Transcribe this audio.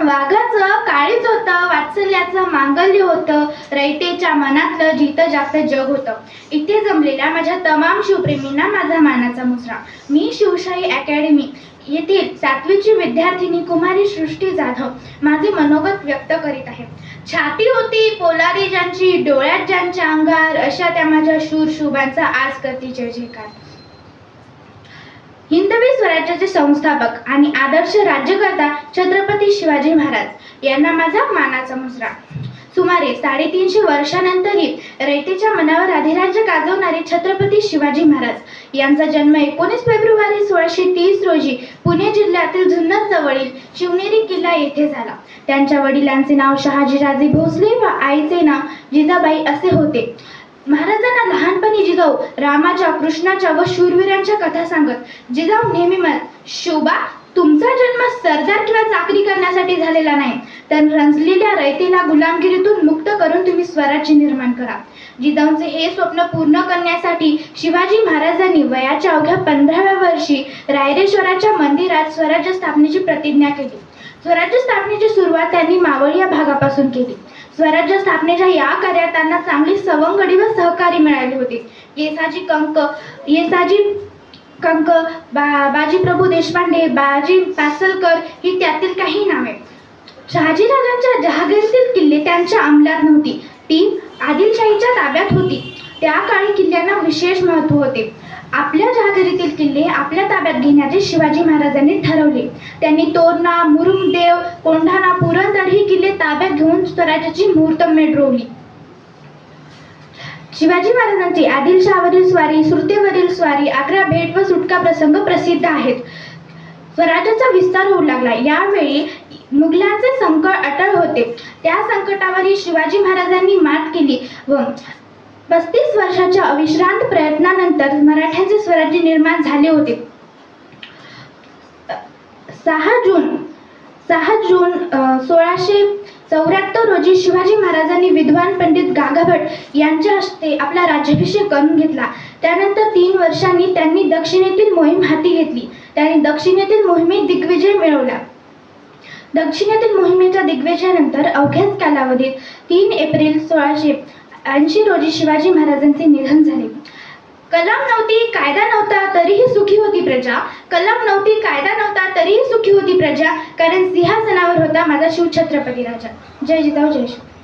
वाघाचं काळीच होतं वात्सल्याचं मांगल्य होतं रयतेच्या मनातलं जितं जास्त जग होतं. इथे जमलेल्या माझ्या तमाम शिवप्रेमींना माझा मानाचा मुसरा. मी शिवशाही अकॅडमी येथील सातवीची विद्यार्थिनी कुमारी सृष्टी जाधव माझे मनोगत व्यक्त करीत आहे. छाती होती पोलादी ज्यांची डोळ्यात ज्यांच्या अंगार अशा त्या माझ्या शूर शुभांचा आज करती जय जयकार हिंदवी स्वराज्याचे संस्थापक आणि आदर्श राज्यकर्ता छत्रपती शिवाजी महाराज. यांना माझा मानाचा मुजरा. सुमारे साडेतीनशे वर्षानंतरही रयतेच्या मनावर अधिराज्य गाजवणारे छत्रपती शिवाजी महाराज यांचा जन्म एकोणीस फेब्रुवारी सोळाशे तीस रोजी पुणे जिल्ह्यातील जुन्नर जवळील शिवनेरी किल्ला येथे झाला. त्यांच्या वडिलांचे नाव शहाजीराजे भोसले व आईचे नाव जिजाबाई असे होते. महाराजांना लहानपणी जिजाऊ रामाच्या कृष्णाच्या व शूरवीरांच्या कथा सांगत जिजाऊ नेहमी म्हणत शोभा तुमचा जन्म सरदार किंवा चाकरी करण्यासाठी झालेला नाही. तर रंजलेल्या रयतेला गुलामगिरीतून मुक्त करून तुम्ही स्वराज्य निर्माण करा. जिजाऊंचे हे स्वप्न पूर्ण करण्यासाठी शिवाजी महाराजांनी वयाच्या अवघ्या पंधराव्या वर्षी रायरेश्वराच्या मंदिरात स्वराज्य स्थापनेची प्रतिज्ञा केली. स्वराज्य स्थापनेची सुरुवात त्यांनी मावळ या भागापासून केली. स्वराज्य स्थापनेच्या या कार्यात त्यांना चांगली सवंगडी व सहकारी मिळाले होते. येसाजी कंक येसाजी कंक बा बाजीप्रभू देशपांडे बाजी पासलकर ही त्यातील काही नावे. शहाजीराजांच्या जहागीरतील किल्ले त्यांच्या अंमलात नव्हती. ती आदिलशाहीच्या ताब्यात होती. त्या काळी किल्ल्यांना विशेष महत्त्व होते. आपल्या जहागिरीतील किल्ले आपल्या ताब्यात घेण्याचे शिवाजी महाराजांनी ठरवले. त्यांनी तोरणा मुरुमदेव कोंढाणा पुरंदर ताब्यात घेऊन स्वराज्याची मुहूर्तमेढ रोवली शिवाजी महाराजांची आदिलशहावरील स्वारी सुरतेवरील स्वारी आग्रा भेट व सुटका प्रसंग प्रसिद्ध आहेत. स्वराज्याचा विस्तार होऊ लागला. यावेळी मुघलांचे संकट अटळ होते. त्या संकटावरही शिवाजी महाराजांनी मात केली व पस्तीस वर्षाच्या अविश्रांत प्रयत्नानंतर मराठ्यांचे स्वराज्य निर्माण झाले होते. सहा जून सहा जून सोळाशे चौऱ्याहत्तर रोजी शिवाजी महाराजांनी विद्वान पंडित गागाभट यांच्या हस्ते आपला राज्याभिषेक करून घेतला. त्यानंतर तीन वर्षांनी त्यांनी दक्षिणेतील मोहीम हाती घेतली. त्यांनी दक्षिणेतील मोहिमेत दिग्विजय मिळवला. दक्षिणेतील मोहिमेच्या दिग्विजयानंतर अवघ्याच कालावधीत तीन एप्रिल सोळाशे ऐंशी रोजी शिवाजी महाराजांचे निधन झाले. कलम नव्हती कायदा नव्हता तरीही सुखी होती प्रजा. कलम नव्हती कायदा नव्हता तरीही सुखी होती प्रजा. कारण सिंहासनावर होता माझा शिव छत्रपती राजा. जय जिताऊ जय शिव